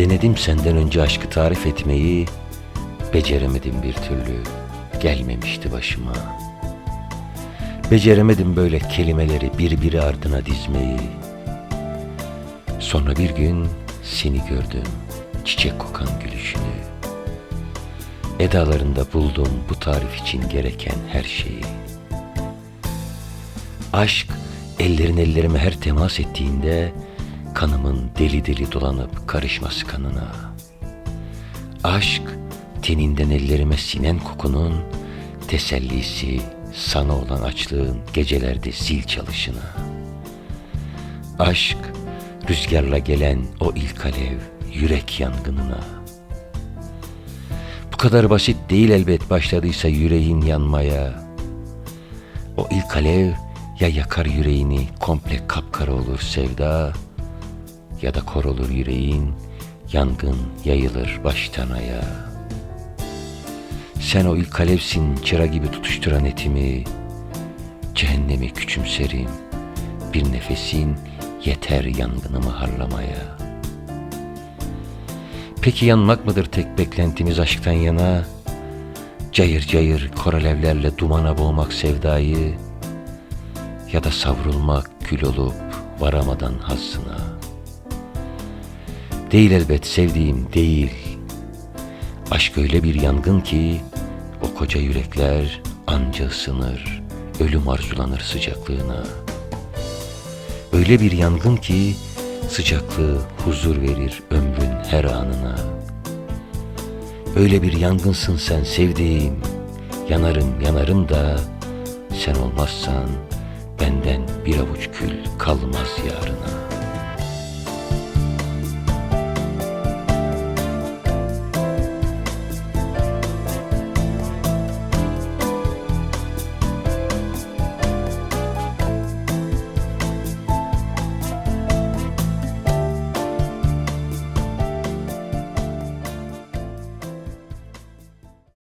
Denedim senden önce aşkı tarif etmeyi, beceremedim bir türlü, gelmemişti başıma. Beceremedim böyle kelimeleri birbiri ardına dizmeyi. Sonra bir gün seni gördüm, çiçek kokan gülüşünü. Edalarında buldum bu tarif için gereken her şeyi. Aşk ellerin ellerime her temas ettiğinde kanımın deli deli dolanıp karışması kanına. Aşk teninden ellerime sinen kokunun tesellisi sana olan açlığın gecelerde zil çalışına. Aşk rüzgarla gelen o ilk alev yürek yangınına. Bu kadar basit değil elbet başladıysa yüreğin yanmaya. O ilk alev ya yakar yüreğini komple kapkara olur sevda ya da kor olur yüreğin yangın yayılır baştan ayağa. Sen o ilk alevsin çıra gibi tutuşturan etimi cehennemi küçümserim bir nefesin yeter yangınımı harlamaya. Peki yanmak mıdır tek beklentimiz aşktan yana? Cayır cayır kor alevlerle dumana boğmak sevdayı ya da savrulmak kül olup varamadan hazzına. Değil elbet sevdiğim değil. Aşk öyle bir yangın ki o koca yürekler anca ısınır, ölüm arzulanır sıcaklığına. Öyle bir yangın ki sıcaklığı huzur verir ömrün her anına. Öyle bir yangınsın sen sevdiğim, yanarım yanarım da sen olmazsan benden bir avuç kül kalmaz yarına.''